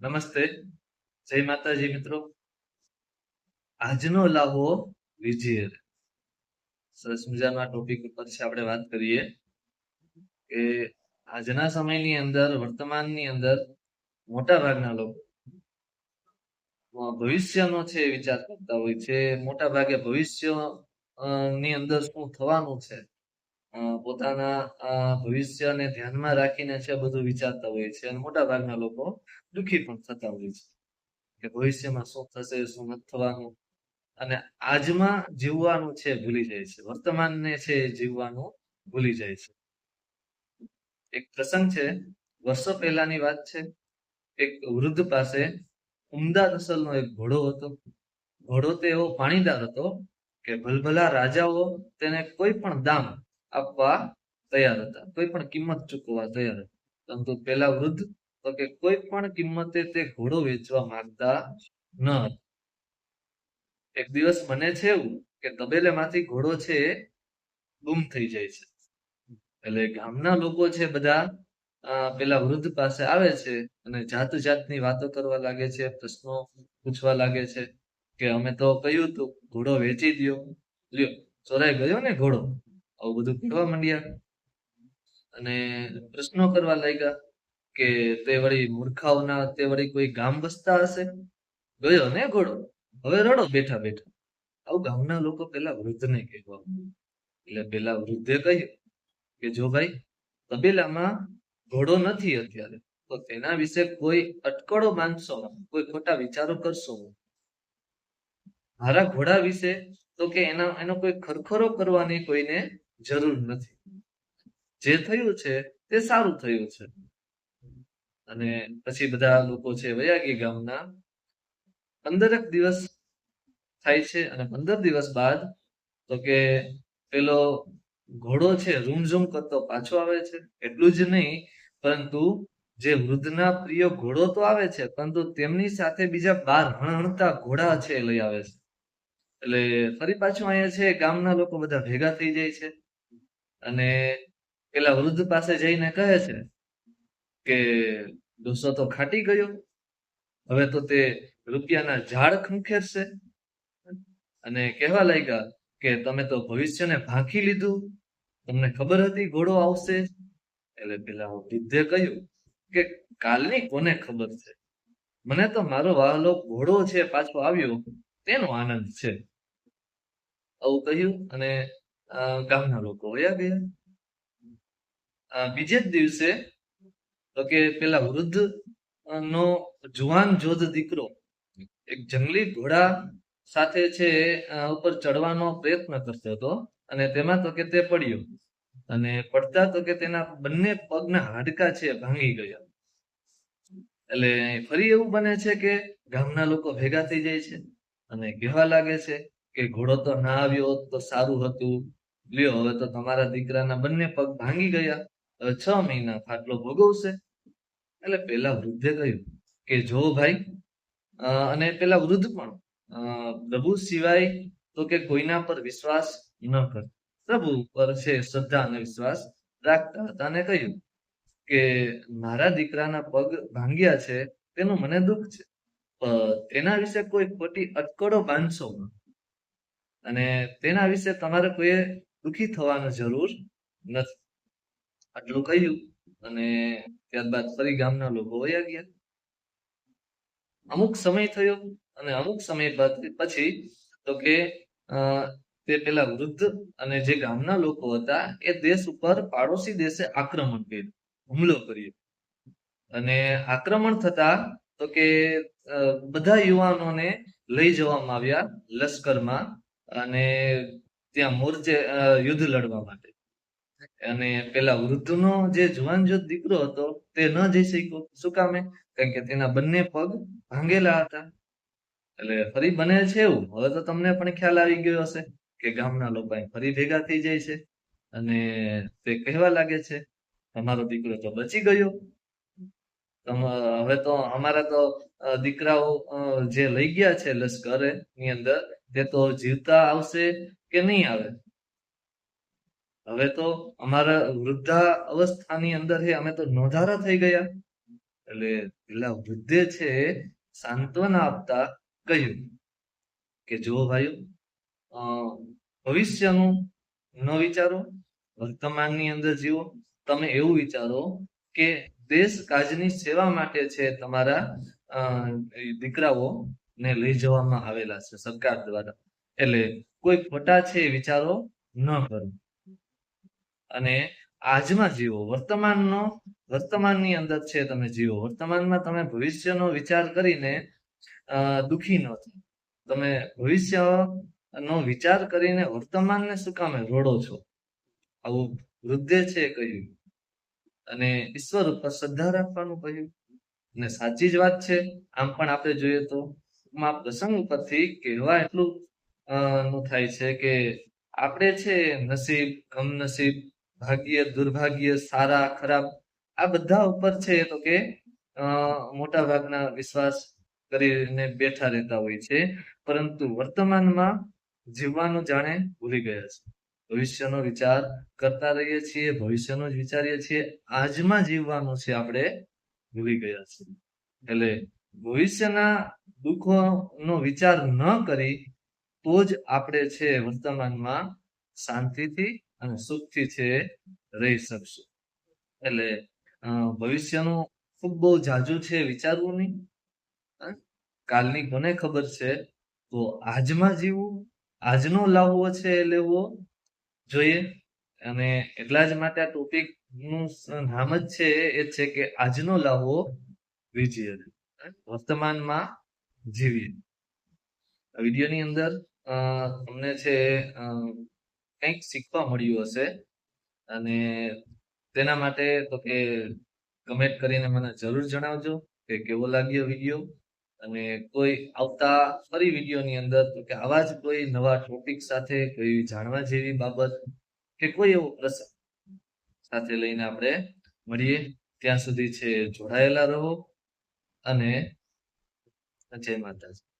નમસ્તે. જય માતાજી મિત્રો. આજનો લાહો વિજય સરસ મજાના ટોપિક ઉપર છે આપણે વાત કરીએ કે આજના સમયની અંદર, વર્તમાનની અંદર મોટા ભાગના લોકો ભવિષ્યનો છે વિચાર કરતા હોય છે. મોટા ભાગે ભવિષ્યની અંદર શું થવાનું છે? પોતાના ભવિષ્યને ધ્યાનમાં રાખીને છે બધું વિચારતા હોય છે અને મોટા ભાગના લોકો દુઃખી પણ થતા હોય છે કે ભવિષ્યમાં શું થશે, શું નથી થવાનું અને આજમાં જીવવાનું છે, ભૂલી જાય છે. વર્તમાનને છે, જીવવાનું ભૂલી જાય છે. એક પ્રસંગ છે, વર્ષો પહેલાની વાત છે, એક વૃદ્ધ પાસે ઉમદા નસલનો એક ઘોડો હતો. ઘોડો તે એવો પાણીદાર હતો કે ભલભલા રાજાઓ તેને કોઈ પણ દામ આપવા તૈયાર હતા. કોઈ પણ કિંમત ચૂકવવા તૈયાર હતા. પરંતુ પેલા વૃદ્ધ તો કે કોઈ પણ કિંમતે તે ઘોડો વેચવા માંગતા ન એક દિવસ મને છે એવું કે તબેલેમાંથી ઘોડો છે ગુમ થઈ જાય છે. એટલે ગામના લોકો છે બધા પેલા વૃદ્ધ પાસે આવે છે અને જાત જાતની વાતો કરવા લાગે છે, પ્રશ્નો પૂછવા લાગે છે કે અમે તો કહ્યું તું ઘોડો વેચી દ્યો. લ્યો, ચોરાઈ ગયો ને ઘોડો? આવું બધું કહેવા માંડ્યા. અને પ્રશ્નો કરવા લાગ્યા કે તે વળી મૂર્ખાઓના તે વળી કોઈ ગામ વસતા હશે? ગયો ને ઘોડો? હવે રડો બેઠા બેઠા. આવું ગામના લોકો પેલા વૃદ્ધને કહેવા એટલે પેલા વૃદ્ધે કહ્યું કે જો ભાઈ તબેલામાં ઘોડો નથી અત્યારે તો તેના વિશે કોઈ અટકળો બાંધશો કોઈ ખોટા વિચારો કરશો? મારા ઘોડા વિશે તો કે એના એનો કોઈ ખરખરો કરવાની કોઈને જરૂર નથી. જે થયું છે, તે સારું થયું છે. અને પછી બધા લોકો છે વૈયાગી ગામના પંદરક દિવસ થાય છે અને પંદર દિવસ બાદ તો કે પેલો ઘોડો છે રૂમઝૂમ કરતો પાછો આવે છે. એટલું જ નહીં, પરંતુ જે વૃદ્ધના પ્રિય ઘોડો તો આવે છે, પરંતુ તેમની સાથે બીજા બાર હણહણતા ઘોડા છે લઈ આવે છે. એટલે ફરી પાછું અહીંયા છે, ગામના લોકો બધા ભેગા થઈ જાય છે. અને પેલા વૃદ્ધ પાસે જઈને કહે છે કે ડોસો તો ખાટી ગયો, હવે તો તે રૂપિયાના ઝાડ ખંખેરશે. અને કહેવા લાગ્યા કે તમે તો ભવિષ્યને ભાંખી લીધું, તમને ખબર હતી ઘોડો આવશે? એટલે પેલા વૃદ્ધે કહ્યું કે કાલની કોને ખબર છે? મને તો મારો વાહલો ઘોડો છે, પાછો આવ્યો, તેનો આનંદ છે. આવું કહ્યું અને ગામના લોકો વયા ગયા બીજે જ દિવસે તો કે પેલા વૃદ્ધ નો જુવાન જોધ દીકરો, એક જંગલી ઘોડા સાથે છે ઉપર ચડવાનો પ્રયત્ન કરતો હતો અને તેમાં તો કે તે પડ્યો અને પડતા તો કે તેના બંને પગના હાડકા છે, ભાંગી ગયા. એટલે ફરી એવું બને છે કે ગામના લોકો ભેગા થઈ જાય છે અને કહેવા લાગે છે કે ઘોડો તો ના આવ્યો, તો સારું હતું. લ્યો, હવે તો તમારા દીકરાના બંને પગ ભાંગી ગયા. છ મહિના ફાટલો ભોગવશે. એટલે પેલા વૃદ્ધે કહ્યું કે, જો ભાઈ અને પેલા વૃદ્ધ પણ પ્રભુ સિવાય તો કે કોઈના પર વિશ્વાસ ન કર. પ્રભુ પર છે શ્રદ્ધા અને વિશ્વાસ રાખતા હતા અને કહ્યું કે, મારા દીકરાના પગ ભાંગ્યા છે, તેનું મને દુઃખ છે તેના વિશે કોઈ ખોટી અટકળો બાંધશો. અને તેના વિશે તમારે કોઈએ દુઃખી થવાની જરૂર નથી. આટલું કહ્યું અને ત્યારબાદ ફરી ગામના લોકો વયા ગયા. અમુક સમય થયો અને અમુક સમય બાદ પછી તો કે તે પેલા વૃદ્ધ અને જે ગામના લોકો હતા, એ દેશ ઉપર પાડોશી દેશે આક્રમણ કર્યું, હુમલો કર્યો. અને આક્રમણ થતા તો કે બધા યુવાનોને લઈ જવામાં આવ્યા લશ્કરમાં અને ત્યાં મોરચે યુદ્ધ લડવા માટે. અને પેલા વૃદ્ધનો જે જુવાન જો દીકરો હતો, તે ન જઈ શક્યો. શું કામે કારણ કે તેના બંને પગ ભાંગેલા હતા. એટલે ફરી બને છે એવું? હવે તો તમને પણ ખ્યાલ આવી ગયો હશે કે ગામના લોકો ફરી ભેગા થઈ જાય છે. અને તે કહેવા લાગે છે તમારો દીકરો તો બચી ગયો. હવે તો અમારા તો દીકરાઓ જે લઈ ગયા છે લશ્કરે ની અંદર, તે તો જીવતા આવશે કે નહીં આવે? હવે તો અમારા વૃદ્ધા અવસ્થાની અંદર અમે તો નોંધારા થઈ ગયા. એટલે પેલા વૃદ્ધે છે સાંત્વના આપતા કહ્યું કે, જુઓ ભાઈઓ ભવિષ્યનું ન વિચારો, વર્તમાનની અંદર જીવો. તમે એવું વિચારો કે દેશ કાજની સેવા માટે છે તમારા દીકરાઓ ને લઈ જવામાં આવેલા છે સરકાર દ્વારા. એટલે કોઈ ખોટા છે વિચારો ન કરો. અને આજમાં જીવો, વર્તમાનનો, વર્તમાનની અંદર છે તમે જીવો, વર્તમાનમાં તમે ભવિષ્યનો વિચાર કરીને દુખી ન થાય તમે ભવિષ્યનો વિચાર કરીને વર્તમાનને શું કામે રોડો છો? આવું વૃદ્ધે છે કહ્યું. અને ઈશ્વર ઉપર શ્રદ્ધા રાખવાનું કહ્યું. અને સાચી જ વાત છે. આમ પણ આપણે જોઈએ તો આ પ્રસંગ ઉપરથી કહેવા એટલું નું થાય છે કે આપણે છે નસીબ કમનસીબ ભાગ્ય, દુર્ભાગ્ય, સારા, ખરાબ, આ બધા ઉપર છે તો કે મોટા ભાગના વિશ્વાસ કરીને બેઠા રહેતા હોય છે. પરંતુ વર્તમાનમાં જીવવાનું જાણે ભૂલી ગયા છે. ભવિષ્યનો વિચાર કરતા રહીએ છીએ, ભવિષ્યનો જ વિચારીએ છીએ. આજમાં જીવવાનું છે આપણે ભૂલી ગયા છીએ એટલે ભવિષ્યના દુઃખોનો વિચાર ન કરી તો જ આપણે છે વર્તમાનમાં શાંતિથી અને સુખથી છે રહી શકશું. એટલે ભવિષ્યનું ખૂબ બહુ જાજુ છે વિચારવું નહીં. કાલની કોને ખબર છે? તો આજમાં જીવવું, આજનો લાવવો છે એ લેવો જોઈએ. અને એટલા જ માટે આ ટોપિકનું નામ જ છે એ છે કે આજનો લાવવો વિજય. વર્તમાનમાં જીવીએ. વિડીયોની અંદર તમને છે કંઈક શીખવા મળ્યું હશે અને તેના માટે તો કે કમેન્ટ કરીને મને જરૂર જણાવજો કે કેવો લાગ્યો વીડિયો અને કોઈ આવતા ફરી વિડીયોની અંદર તો કે આવા જ કોઈ નવા ટોપિક સાથે કોઈ જાણવા જેવી બાબત કે કોઈ એવો પ્રસંગ સાથે લઈને આપણે મળીએ. ત્યાં સુધી છે, જોડાયેલા રહો અને જય માતાજી.